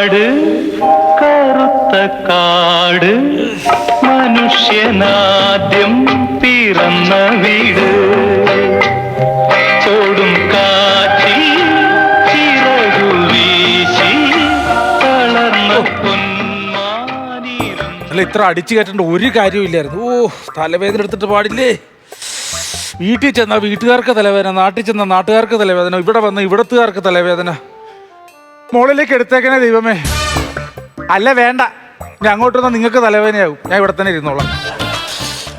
കാട് കറുത്ത കാട് മനുഷ്യനാദ്യം പിറന്ന വീട്. ഓടും കാറ്റിൽ ചിറകു വീശി തളർന്ന പൊന്മാനിരും അല്ല ഇത്ര അടിച്ചു കയറ്റേണ്ട ഒരു കാര്യമില്ലായിരുന്നു ഓ തലവേദന എടുത്തിട്ട് പാടില്ലേ? വീട്ടിൽ ചെന്ന വീട്ടുകാർക്ക് തലവേദന നാട്ടിൽ ചെന്ന നാട്ടുകാർക്ക് തലവേദന ഇവിടെ വന്ന ഇവിടത്തുകാർക്ക് തലവേദന. മുകളിലേക്ക് എടുത്തേക്കണേ ദൈവമേ. അല്ല വേണ്ട. ഞാൻ അങ്ങോട്ട് വന്നാൽ നിങ്ങൾക്ക് തലവേദനയാവും ഞാൻ ഇവിടെ തന്നെ ഇരുന്നോളാം.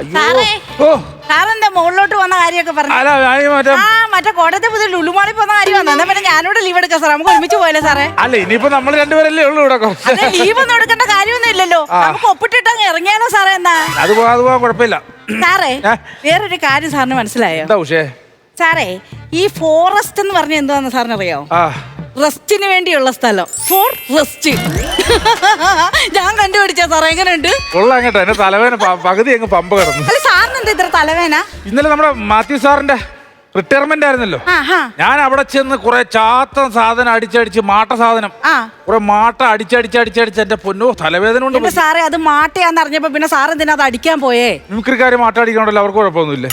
അയ്യോ. സാറേ. ഓ. സാറെന്താ മുകളിലോട്ട് വന്ന കാര്യമൊക്കെ പറഞ്ഞു? അല്ല ഞാൻ ഈ മറ്റേ? ആ മറ്റേ കോട്ടയത്തെ പുതിയ ലുലുമാളി പോകുന്ന കാര്യം വന്നു. എന്നാ പിന്നെ ലീവ് എടുക്കാം നമുക്ക് ഒരുമിച്ച് പോയല്ലേ സാറേ? അല്ല ഇനിയിപ്പോ നമ്മൾ രണ്ടുപേരല്ലേ ഉള്ളൂ ഇവിടെ കുറച്ച് അതെ ലീവ് ഒന്നും എടുക്കേണ്ട കാര്യമൊന്നും ഇല്ലല്ലോ നമുക്ക് ഒപ്പിട്ടിട്ട് അങ്ങ് ഇറങ്ങിയാലോ സാറേ എന്നാ? അത് പോവാ അത് പോവാ കുഴപ്പമില്ല. സാറേ ഏ? വേറൊരു കാര്യം സാറിന് മനസ്സിലായോ? എന്താ ഉഷേ? സാറേ ഈ ഫോറസ്റ്റ് എന്ന് പറഞ്ഞ എന്താന്ന് സാറിന് അറിയോ ആ. റെസ്റ്റിന് വേണ്ടിയുള്ള സ്ഥലം. Four rest. ഞാൻ കണ്ടുപിടിച്ച സാറേ എങ്ങനെയുണ്ട്? കൊള്ളാം കേട്ടോ എന്റെ തലവേദന പ- പകുതി അങ്ങ് പമ്പ കിടന്നു. അല്ല സാറിന് എന്താ ഇത്ര തലവേന ഇന്നലെ നമ്മുടെ മാത്യു സാറിന്റെ റിട്ടയർമെന്റ് ആയിരുന്നല്ലോ. ആ ഞാൻ അവിടെ ചെന്ന് കുറെ ചാത്ത സാധനം അടിച്ചടിച്ച് മാട്ട സാധനം. ആ. കുറെ മാട്ട അടിച്ചടിച്ചടിച്ചടിച്ച് എന്റെ പൊന്നോ തലവേദന കൊണ്ട് എന്റെ സാറേ അത് മാട്ടയാന്ന് അറിഞ്ഞപ്പോ പിന്നെ സാർ എന്തിനാ അത് അടിക്കാൻ പോയേ? മിമിക്രിക്കാര് മാട്ട അടിക്കണല്ലോ അവർക്ക് കുഴപ്പമൊന്നുമില്ലേ?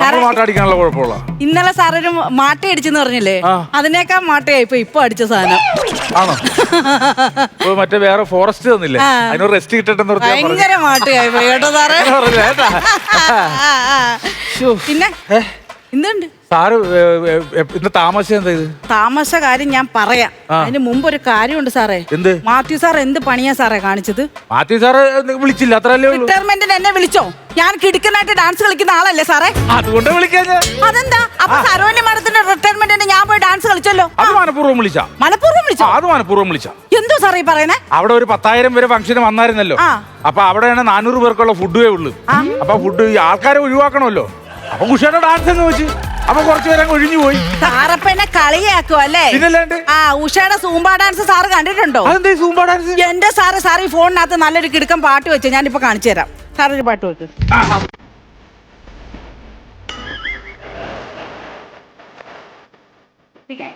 കുഴപ്പമുള്ള? ഇന്നലെ സാറൊരു മാട്ട അടിച്ചെന്ന് പറഞ്ഞില്ലേ? അതിനേക്കാ മാട്ടയായി ഇപ്പൊ അടിച്ച സാധനം. ആണോ? മറ്റേ വേറെ ഫോറസ്റ്റ് തന്നില്ലേ. റെസ്റ്റ് കിട്ടട്ടെന്ന്. ഭയങ്കര മാട്ടയായി പോയി കേട്ടോ സാറേ. പിന്നെ? എന്തുണ്ട് സാറ് താമസം എന്താ ഇത്? താമസ കാര്യം ഞാൻ പറയാം. അതിന് മുമ്പ് ഒരു കാര്യമുണ്ട് സാറേ. എന്ത്? മാത്യു സാർ എന്ത് പണിയാ സാറേ കാണിച്ചത്? മാത്യു സാറ് വിളിച്ചില്ല അത്രല്ലേ റിട്ടയർമെന്റിന് എന്നെ വിളിച്ചോ? ഞാൻ കിടുക്കനായിട്ട് ഡാൻസ് കളിക്കുന്ന ആളല്ലേ സാറേ? അതുകൊണ്ട് വിളിക്കാൻ അതെന്താ? അപ്പൊ സരോന്യ മാഡത്തിന്റെ റിട്ടയർമെന്റിന് ഞാൻ പോയി ഡാൻസ് കളിച്ചല്ലോ. അത് മനഃപൂർവം വിളിച്ചാ. മലപ്പൂർവം വിളിച്ചാ? അത് മനഃപൂർവം വിളിച്ചാ. എന്തോ സാറേ ഈ പറയുന്നേ? അവിടെ ഒരു പത്തായിരം പേര് ഫംഗ്ഷന് വന്നായിരുന്നല്ലോ. ആ. അപ്പൊ അവിടെയാണ് നാനൂറ് പേർക്കുള്ള ഫുഡേ ഉള്ളു. അപ്പൊ ഫുഡ് ഈ ആൾക്കാരെ ഒഴിവാക്കണമല്ലോ. അപ്പൊ കുഷിയുടെ ഡാൻസ് എന്ന് വെച്ച് അപ്പൊ കുറച്ചു പേരെ ഒഴിഞ്ഞു പോയി. സാറപ്പ എന്നെ കളിയാക്കും അല്ലേ? പിന്നല്ലാണ്ട്? ആ ഉഷയുടെ സൂമ്പ ഡാൻസ് സാറ് കണ്ടിട്ടുണ്ടോ? അതെന്താ സൂമ്പ ഡാൻസ്? എന്റെ സാറ് സാർ ഈ ഫോണിനകത്ത് നല്ലൊരു കിടുക്കം പാട്ട് വെച്ച് ഞാനിപ്പോ കാണിച്ചു തരാം. സാറൊരു ഒരു പാട്ട് വെക്ക്. ഞാൻ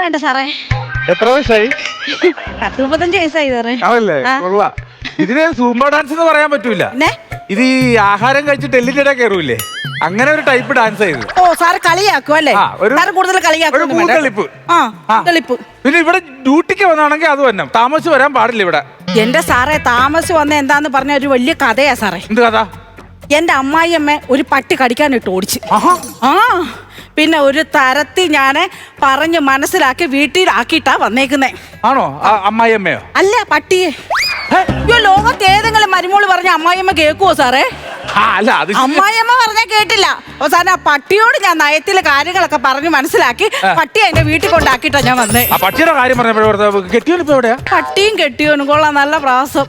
വേണ്ട സാറേ. എത്ര വയസ്സായി? പത്ത് മുപ്പത്തഞ്ച് വയസ്സായി സാറേ. അതല്ലേ ആ. കൊള്ളാ. ഇതിന് സൂമ്പ ഡാൻസ് എന്ന് പറയാൻ പറ്റൂല. ഇത് ഈ ആഹാരം കഴിച്ചിട്ട് ഇടയിൽ കയറൂലേ അങ്ങനെ ഒരു ടൈപ്പ് ഡാൻസ് ആയത്. ഓ സാറ് കളിയാക്കും അല്ലേ? കൂടുതൽ കളിയാക്കും പിന്നെ ഇവിടെ ഡ്യൂട്ടിക്ക് വന്നാണെങ്കിൽ അത് തന്നെ. താമസിച്ച് വരാൻ പാടില്ല ഇവിടെ. എന്റെ സാറേ താമസിച്ച് വന്ന എന്താന്ന് പറഞ്ഞ ഒരു വലിയ കഥയാ സാറേ. എന്ത് കഥ? എന്റെ അമ്മായിയമ്മ ഒരു പട്ടി കടിക്കാനിട്ട് ഓടിച്ച്. ആ. പിന്നെ ഒരു തരത്തിൽ ഞാൻ പറഞ്ഞ് മനസ്സിലാക്കി വീട്ടിലാക്കിയിട്ടാ വന്നേക്കുന്നേ. ആണോ? അമ്മായിയമ്മയോ? അല്ല പട്ടിയെ? അയ്യോ ലോകത്ത് ഏതെങ്കിലും മരുമോൾ പറഞ്ഞ അമ്മായിയമ്മ കേൾക്കുവോ സാറേ? അല്ല അത്. അമ്മായിയമ്മ പറഞ്ഞ കേട്ടില്ല. അവസാനം ആ പട്ടിയോട് ഞാൻ നയത്തിലെ കാര്യങ്ങളൊക്കെ പറഞ്ഞ് മനസ്സിലാക്കി പട്ടി എന്റെ വീട്ടിൽ കൊണ്ടാക്കിയിട്ടാ ഞാൻ വന്നേ. ആ പട്ടിയുടെ കാര്യം പറഞ്ഞപ്പോഴേ കെട്ടിയോനിപ്പോ എവിടെയാ? പട്ടിയും കെട്ടിയോനും. കൊള്ളാം നല്ല പ്രാസം.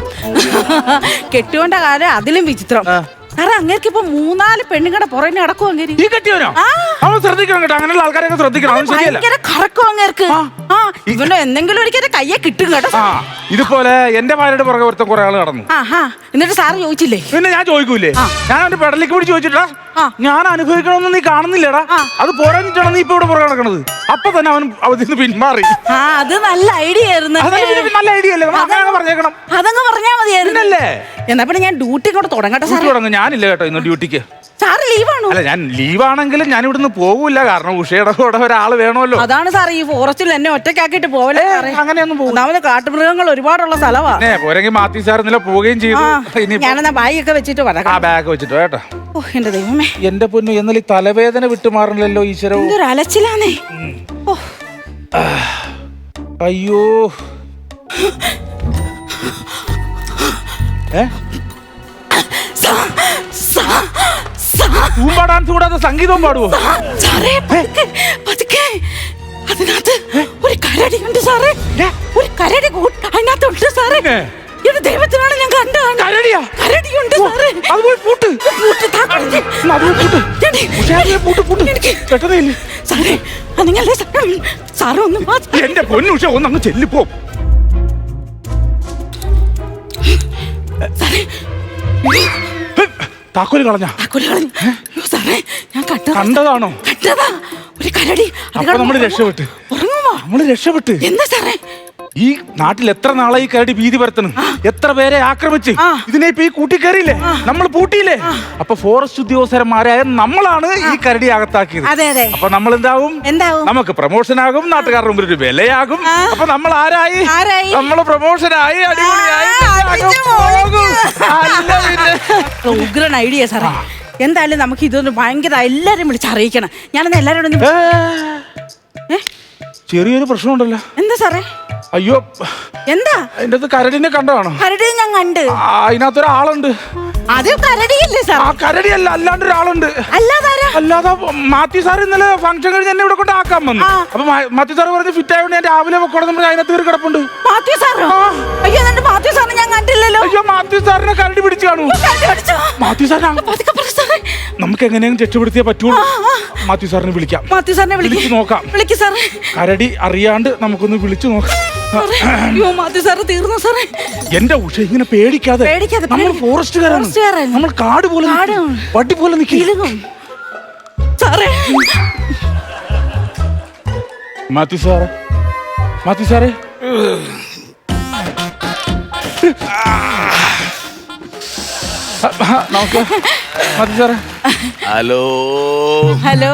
കെട്ടിയോന്റെ കാര്യം അതിലും വിചിത്രം. സാറേ അങ്ങേക്ക് ഇപ്പൊ മൂന്നാൽ പെണ്ണുങ്ങളുടെ പുറമെ നടക്കും അങ്ങേര്? ഈ കെട്ടിയോനോ ആ. അവൻ ശ്രദ്ധിക്കണം കേട്ടോ. അങ്ങനെയുള്ള ആൾക്കാരെയൊക്കെ ശ്രദ്ധിക്കണം. അവൻ ശരിയല്ല. ഭയങ്കര കറക്കും അങ്ങേർക്ക്. ആ. ഇവന്റെ എന്തെങ്കിലും ഒരിക്കലും കയ്യെ കിട്ടും കേട്ടോ ആ ഇതുപോലെ എന്റെ ഭാര്യയുടെ പുറകെ ഒരുത്തൻ കുറെ ആൾ കടന്നു ആ ഹാ. എന്നിട്ട് സാർ ചോദിച്ചില്ലേ? പിന്നെ ഞാൻ ചോദിക്കൂലേ? ഞാൻ അവന്റെ പെടലേക്ക് പിടിച്ച് ചോദിച്ചിട്ടാ ഞാൻ അനുഭവിക്കണമെന്ന് നീ കാണുന്നില്ലടാ. അത് പോരാഞ്ഞിട്ടാണ് നീ ഇപ്പൊ ഇവിടെ പുറകെ നടക്കണത്. അപ്പൊ തന്നെ അവൻ അവധി പിന്മാറി. ആ അത് നല്ല ഐഡിയ ആയിരുന്നു നല്ല ഐഡിയ അല്ലേ? നമ്മൾ പറഞ്ഞേക്കണം. അതങ്ങ് പറഞ്ഞാ മതിയായിരുന്നു. എന്നാ പിന്നെ ഞാൻ ഡ്യൂട്ടി കൂടെ തുടങ്ങട്ടെ സാർ തുടങ്ങും ഞാനില്ല കേട്ടോ ഇന്ന് ഡ്യൂട്ടിക്ക്. സാറ് ലീവാണോ? അല്ല ഞാൻ ലീവാണെങ്കിലും ഞാൻ ഇവിടുന്ന് പോകൂല കാരണം ഉഷയുടെ കൂടെ ഒരാൾ വേണമല്ലോ. അതാണ് സാർ ഈ ഫോറസ്റ്റിൽ എന്നെ ഒറ്റയ്ക്കാക്കിയിട്ട് പോവല്ലേ സാറേ? അങ്ങനെയൊന്നും പോകും കാട്ടുമൃഗങ്ങൾ ഒരുപാടുള്ള സ്ഥലമാണ് പോരെങ്കിൽ മാത്തി സാർ ഇന്നലെ പോവുകയും ചെയ്തു. ആ. ഇനി ഞാനെന്നാ ബാഗ് ഒക്കെ വെച്ചിട്ട് ആ ബാഗ് വെച്ചിട്ട് കേട്ടോ. ഓ എന്റെ ദൈവമേ. എന്റെ പൊന്നു എന്നാൽ ഈ തലവേദന വിട്ടുമാറണല്ലോ ഈശ്വരോ. എന്തൊരു ഓ. അയ്യോ. ഏ? സാ- സാ- സാ- തൂമ്പ ഡാൻസ് കൂടാതെ സംഗീതവും പാടുവോ? സാറേ പതുക്കെ പതുക്കെ. അതിനകത്ത് ഒരു കരടിയുണ്ട് സാറേ. ഒരു കരടി കൂട്ട് അതിനകത്തുണ്ട് സാറേ. പിന്നെ? ഇത് ദൈവത്തിനാണ് ഞാൻ കണ്ടാണ് കരടിയാ? കരടിയുണ്ട് സാറേ. അത് പോയി പൂട്ട് പൂട്ട് താ. എന്നാ അത് പോയി പൂട്ട്. എടി, ഉഷാ, അത് പോയി പൂട്ട് പൂട്ട്. എനിക്ക് കെട്ടതയില്ലേ. സാറേ സാറേ അതുങ്ങല്ലേ സാറേ സാറ് ഒന്ന് വാ. എന്റെ പൊന്നുഷ ഒന്ന് അങ്ങ് ചെല്ലിപ്പോ. സാറേ. താക്കോൽ കളഞ്ഞ? താക്കോൽ കളഞ്ഞു. അയ്യോ സാറേ ഞാൻ കണ്ടതാ. കണ്ടതാണോ? കണ്ടതാ. ഒരു കരടി. അത് അപ്പൊ രക്ഷപ്പെട്ടു നമ്മൾ നമ്മൾ രക്ഷപ്പെട്ട്. ഉറങ്ങുവാ? നമ്മൾ രക്ഷപ്പെട്ട്. എന്താ സാറേ? ഈ നാട്ടിൽ എത്ര നാളായി കരടി ഭീതി പരത്തണം? എത്ര പേരെ ആക്രമിച്ച്. ഇതിനെ ഇപ്പൊ ഈ കൂട്ടിക്കേറിയില്ലേ? നമ്മൾ പൂട്ടിയില്ലേ? അപ്പൊ ഫോറസ്റ്റ് ഉദ്യോഗസ്ഥന്മാരായ നമ്മളാണ് ഈ കരടി അകത്താക്കിയത്. അപ്പൊ നമ്മൾ എന്താവും? നമുക്ക് പ്രൊമോഷൻ ആകും നാട്ടുകാരുടെ മുമ്പിൽ ഒരു വിലയാകും. അപ്പൊ നമ്മൾ ആരായി? നമ്മൾ പ്രൊമോഷൻ ആയി അടിപൊളിയായി. ഉഗ്രൻ ഐഡിയ സാറേ. എന്തായാലും നമുക്ക് ഇതൊന്ന് ഭയങ്കര എല്ലാരും വിളിച്ച് അറിയിക്കണം. ഞാനെന്ന് എല്ലാരോടും? ചെറിയൊരു പ്രശ്നമുണ്ടല്ലോ. എന്താ സാറേ? അയ്യോ. എന്താ? അതിന്റെ അത് കരടിനെ കണ്ടതാണോ? കരടി ഞാൻ കണ്ട്. ആ, അതിനകത്തൊരാളുണ്ട് അത് കരടിയല്ലേ സാർ? ആ കരടിയല്ല അല്ലാണ്ട് ഒരാളുണ്ട് അല്ലാതാരാ? അല്ലാതെ മാത്യു സാർ ഇന്നലെ ഫംഗ്ഷൻ കഴിഞ്ഞ് എന്നെ ഇവിടെ കൊണ്ട് ആക്കാൻ വന്നു. ആ. അപ്പൊ മാ- മാത്യു സാർ പറഞ്ഞ് ഫിറ്റ് ആയതുകൊണ്ട് ഞാൻ രാവിലെ പൊക്കോടെ നമ്മൾ അതിനകത്ത് കയറി കിടപ്പുണ്ട്. മാത്യു സാറോ? അയ്യോ എന്നിട്ട് മാത്യു സാറിനെ ഞാൻ കണ്ടില്ലല്ലോ. അയ്യോ മാത്യു സാറിനെ കരടി പിടിച്ചു കാണൂ. കരടി? മാത്യു സാർ പതുക്കെ പറ സാറേ. നമുക്ക് എങ്ങനെയും രക്ഷപ്പെടുത്തിയേ പറ്റുള്ളൂ. മാത്യു സാറിനെ വിളിക്കാം. മാത്യു സാറിനെ വിളിച്ചു നോക്കാം. വിളിക്ക് സാറേ. കരടി അറിയാണ്ട് നമുക്കൊന്ന് വിളിച്ചു നോക്കാം. അയ്യോ മാത്യു സാറ് തീർന്നു സാറേ. എന്റെ ഉഷ ഇങ്ങനെ പേടിക്കാതെ പേടിക്കാതെ, നമ്മൾ പേടി- ഫോറസ്റ്റുകാരാണ്. ഫോറസ്റ്റുകാരാണ്. നമ്മൾ കാട് പോലെ കാട്. നിൽക്കും. വടി പോലെ നിൽക്കും. സാറേ. മാത്യു സാറ്. മാത്യു സാറേ. നമുക്ക് മാത്യു സാറേ. ഹലോ. ഹലോ.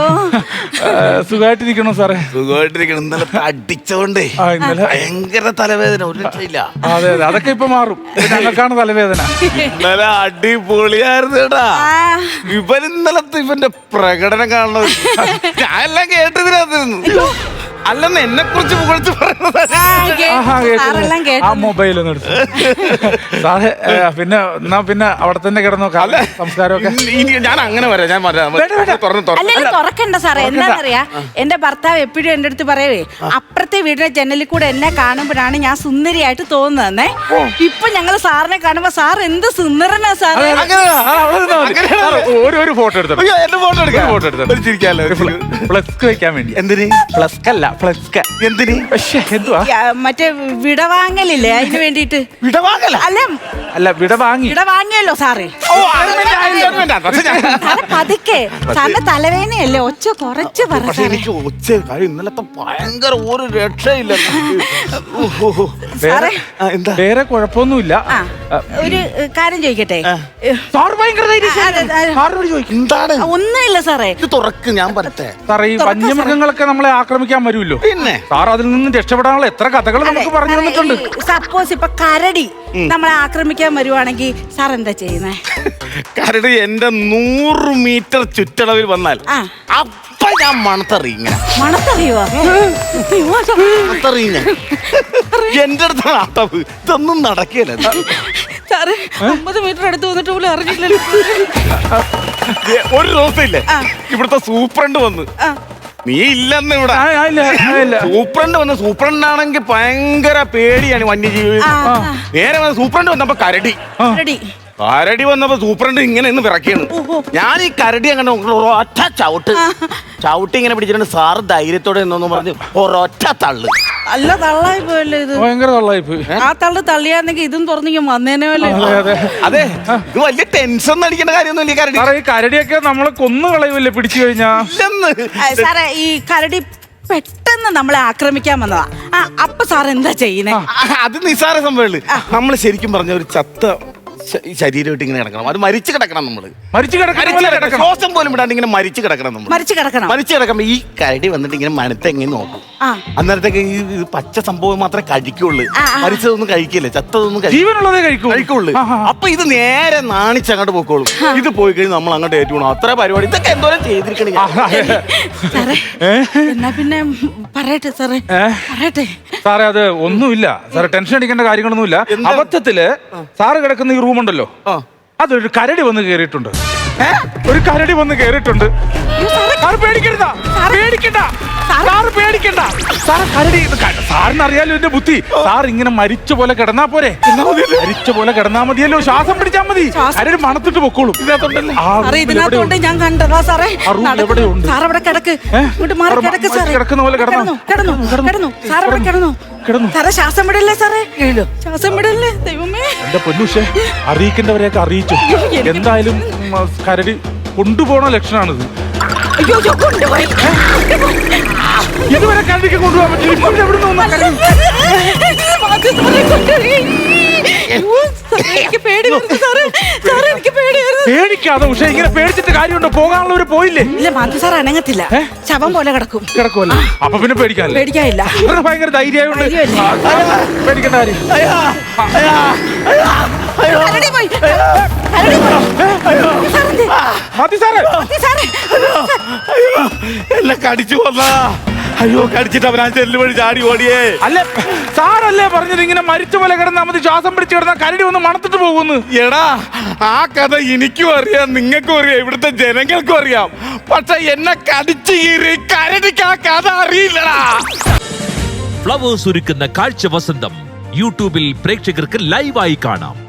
സുഖമായിട്ടിരിക്കണോ സാറേ? സുഖമായിട്ടിരിക്കണം. ഇന്നലെ അടിച്ചോണ്ടേ ആ ഇന്നലെ. ഭയങ്കര തലവേദന. ഒരു രക്ഷയില്ല. അതെ അതെ. അതൊക്കെ ഇപ്പൊ മാറും. ഇത് ഞങ്ങൾക്കാണ് തലവേദന. ഇന്നലെ അടിപൊളിയായിരുന്നു കേട്ടാ. ആ, ഇവൻ ഇന്നലത്തെ ഇവന്റെ പ്രകടനം കാണണം ഞാൻ എല്ലാം കേട്ടതിനകത്തിരുന്നു. അല്ലെന്ന് എന്നെ കുറിച്ച് പുകഴ്ത്തി പറയുന്നത് ആ, കേട്ടു. കേട്ടു. ആ മൊബൈൽ ഒന്ന് എടുത്തു. സാറേ പിന്നെ എന്നാ പിന്നെ അവിടെ തന്നെ കിടന്നു കാല സംസ്കാരമൊക്കെ. ഞാൻ അങ്ങനെ വരാം ഞാൻ വരാം. തുറന്ന് തുറന്ന്. തുറക്കണ്ട സാറേ. എന്താണെന്നറിയാ എന്റെ ഭർത്താവ് എപ്പോഴും എന്റെ അടുത്ത് പറയവേ അപ്പുറത്തെ വീടിന്റെ ജനലിൽ കൂടെ എന്നെ കാണുമ്പോഴാണ് ഞാൻ സുന്ദരിയായിട്ട് തോന്നുന്നേ ഇപ്പൊ ഞങ്ങൾ സാറിനെ കാണുമ്പോ സാർ എന്ത് സുന്ദരനാ സാറേ. അങ്ങനെ ഒരു ഫോട്ടോ എടുത്തോ. എന്റെ ഫോട്ടോ എടുക്കാം. ഒരു photo എടുത്തോ. ഫ്ലക്സ് വെക്കാൻ വേണ്ടി. എന്തിന്? ഫ്ലസ്ക് അല്ല ഫ്ലസ്ക്. എന്തിന്? പക്ഷേ എന്തുവാ? യാ, മറ്റേ വിടവാങ്ങലില്ലേ അതിന് വേണ്ടിട്ട് വിടവാങ്ങല? അല്ല അല്ല വിട വാങ്ങി വിടവാങ്ങിയല്ലോ സാറേ. ഓ advertisement, advertisement ആ. പക്ഷെ ഞാൻ- സാറെ പതുക്കെ. സാറിന്റെ തലവേദനയല്ലേ? ഒച്ച കുറച്ച് പറ പക്ഷെ സാറേ. എനിക്ക് ഒച്ച കാര്യം ഇന്നലത്തെ ഭയങ്കര ഒരു രക്ഷയില്ല. ഓഹോ. വേറെ സാറേ. ആ, എന്താ? വേറെ കുഴപ്പമൊന്നുമില്ല. ആ ഒരു ഏ, കാര്യം ചോദിക്കട്ടെ? ഏ, സാർ ഭയങ്കര ധൈര്യശാലിയാണ്. അതെ, അതെ. സാറിനോട് ചോദിക്കും. എന്താണ്? ഒന്നുമില്ല സാറേ. ഇത് തുറക്ക് ഞാൻ പറട്ടെ സാറേ ഈ വന്യമൃഗങ്ങളൊക്കെ നമ്മളെ ആക്രമിക്കാൻ വരുമല്ലോ. പിന്നെ? സാർ അതിൽ നിന്ന് രക്ഷപ്പെടാനുള്ള എത്ര കഥകൾ നമുക്ക് പറഞ്ഞു തന്നിട്ടുണ്ട്. സപ്പോസ് ഇപ്പൊ കരടി നമ്മളെ ആക്രമിക്കാൻ വരുവാണെങ്കിൽ സാർ എന്താ ചെയ്യുന്നേ? കരടി എന്റെ നൂറ് മീറ്റർ ചുറ്റളവിൽ വന്നാൽ. അപ്പൊ ഞാൻ മണത്തറിയിങ്ങനെ. മണത്തറിയോ എന്റെ അടുത്താണ് ഇതൊന്നും നടക്കില്ല. സാറ് അമ്പത് മീറ്റർ അടുത്ത് വന്നിട്ട് പോലും അറിഞ്ഞില്ലല്ലോ. ഒരു ദിവസം ഇല്ലേ? ഇവിടുത്തെ സൂപ്രണ്ട് വന്ന്. നീ ഇല്ലെന്ന് ഇവിടെ. ആ, വന്ന് ഇല്ല, ആ, ഇല്ല. സൂപ്രണ്ട് ആണെങ്കിൽ സൂപ്രണ്ടാണെങ്കിൽ ഭയങ്കര പേടിയാണ് വന്യജീവി. നേരെ വന്ന് സൂപ്രണ്ട് വന്നപ്പോ കരടി. കരടി. വന്നപ്പോ സൂപ്രണ്ട് ഇങ്ങനെ ഇന്ന് വിറക്കിയാണ് ഞാൻ ഈ കരടി അങ്ങനെ ഒറ്റ ചവിട്ട്. ചവിട്ടി ഇങ്ങനെ പിടിച്ചിട്ടുണ്ട്. സാറ് ധൈര്യത്തോടെ എന്നൊന്നും പറഞ്ഞു ഒരൊറ്റ തള്ളു. അല്ല തള്ളായി പോയല്ലോ ഇത്? ഭയങ്കര തള്ളായി പോയി. ആ തള്ളു തള്ളിയാന്നെങ്കിൽ ഇതും തുറന്നിങ്ങ് വന്നേനെ അതെ അതെ. അതെ ഇത് വലിയ ടെൻഷൻ അടിക്കേണ്ട കാര്യമൊന്നുമില്ല ഈ കരടി. സാറേ ഈ കരടിയൊക്കെ നമ്മളെ കൊന്നു കളയുമല്ലേ പിടിച്ചു കഴിഞ്ഞാ? സാറേ ഈ കരടി പെട്ടെന്ന് നമ്മളെ ആക്രമിക്കാൻ വന്നതാ. അപ്പൊ സാർ എന്താ ചെയ്യുന്നേ അത് നിസാര സംഭവമുള്ളു നമ്മൾ ശരിക്കും പറഞ്ഞ ഒരു ചത്ത ശരീരമായിട്ട് ഇങ്ങനെ കിടക്കണം. അത് മരിച്ചു കിടക്കണം നമ്മൾ. മരിച്ചു കിടക്കണം പോലെ കിടക്കണം. ശ്വാസം പോലും വിടാണ്ട് ഇങ്ങനെ മരിച്ചു കിടക്കണം നമ്മൾ മരിച്ചു കിടക്കണം. മരിച്ചു കിടക്കുമ്പോ ഈ കരടി വന്നിട്ട് ഇങ്ങനെ മനത്തെങ്ങനെ നോക്കും. ആ. അന്നേരത്തേക്ക് ഈ ഇത് പച്ച സംഭവം മാത്രമേ കഴിക്കുള്ളൂ. ആ, ആ. മരിച്ചതൊന്നും കഴിക്കില്ല. ചത്തതൊന്നും കഴിക്കില്ല. ജീവനുള്ളതേ കഴിക്കൂ കഴിക്കുള്ളൂ. അപ്പൊ ഇത് നേരെ നാണിച്ച് അങ്ങോട്ട് പോയിക്കോളും ഇത് പോയി കഴിഞ്ഞ് നമ്മൾ അങ്ങോട്ട് ഏറ്റവും അത്ര പരിപാടി. ഇതൊക്കെ എന്തോരം ചെയ്തിരിക്കണേ സാറേ എന്നാ പിന്നെ പറയട്ടെ സാറേ. ഏ? പറയട്ടെ. സാറേ അത് ഒന്നുമില്ല. സാറ് ടെൻഷൻ അടിക്കേണ്ട കാര്യങ്ങളൊന്നുമില്ല? അബദ്ധത്തിൽ സാറ് കിടക്കുന്ന ഈ റൂമുണ്ടല്ലോ. അതൊരു കരടി വന്ന് കേറിയിട്ടുണ്ട്. ഒരു കരടി വന്ന് കേറിയിട്ടുണ്ട്. പേടിക്കണ്ട. സാറ്. പേടിക്കണ്ട. സാറ് കരടി സാറിന് അറിയാലോ എന്റെ ബുദ്ധി. സാർ ഇങ്ങനെ മരിച്ച പോലെ കിടന്നാ പോരെ? മരിച്ച പോലെ കിടന്നാ മതിയല്ലോ. ശ്വാസം പിടിച്ചാ മതി. ആരും മണത്തിട്ട് പൊക്കോളും. ഇതിനകത്തോണ്ട്. ഞാൻ കണ്ടതാ സാറേ? സാർ അവിടെ കിടക്ക്. ഇങ്ങോട്ട് മാറി കിടക്ക് മരിച്ച് കിടക്കുന്ന പോലെ കിടന്നോ? കിടന്നു കിടന്നു കിടന്നു സാർ അവിടെ കിടന്നു. കിടന്നു. സാറേ ശ്വാസം വിടല്ലേ സാറേ? ശ്വാസം വിടല്ലേ ദൈവമേ? എന്റെ പൊന്നുഷേ അറിയിക്കേണ്ടവരെയൊക്കെ അറിയിച്ചു? എന്തായാലും കരടി കൊണ്ടുപോണ ലക്ഷണാണിത്. അയ്യോ അയ്യോ, കൊണ്ടുപോയി. ഇതുവരെ കണ്ടിക്ക് കൊണ്ടുപോകാൻ പറ്റില്ല ഇപ്പൊ എവിടെ നിന്ന് കരടി? മാത്യു സാറേ കൊണ്ടുപോയി. അയ്യോ, സാറേ, എനിക്ക് പേടി വരുന്നു സാറേ സാറേ എനിക്ക് പേടി പേടിക്കാതെ പക്ഷെ ഇങ്ങനെ പേടിച്ചിട്ട് കാര്യമുണ്ടോ? പോകാനുള്ളവര് പോയില്ലേ? ഇല്ല മാധു സാർ അനങ്ങത്തില്ല. ശവം പോലെ കിടക്കും. കിടക്കുമല്ലോ അപ്പൊ പിന്നെ പേടിക്കാൻ പേടിക്കാനില്ല. ഭയങ്കര ധൈര്യമായോണ്ട് ആ, പേടിക്കേണ്ട കാര്യം. കരടി പോയി. കരടി പോയി. സാറിന്റെ മതി സാറേ. മാത്യു സാറേ. അയ്യോ. എന്നെ കടിച്ചു കൊന്നാ അയ്യോ കടിച്ചിട്ട് അവനാ ചെല്ലു വഴി ചാടി ഓടിയേ. അല്ലേ സാറല്ലേ പറഞ്ഞത്? ഇങ്ങനെ മരിച്ച പോലെ കിടന്ന് മതി. ശ്വാസം പിടിച്ച് കിടന്ന കരടി ഒന്ന് മണത്തിട്ട് പോകുന്നു. എടാ ആ കഥ എനിക്കും അറിയാം നിങ്ങൾക്കും അറിയാം ഇവിടുത്തെ ജനങ്ങൾക്കും അറിയാം. പക്ഷെ എന്നെ കടിച്ചു കീറി കരടിക്ക് ആ കഥ അറിയില്ലടാ. ഫ്ലവേഴ്സ് ഒരുക്കുന്ന കാഴ്ച വസന്തം യൂട്യൂബിൽ പ്രേക്ഷകർക്ക് ലൈവായി കാണാം.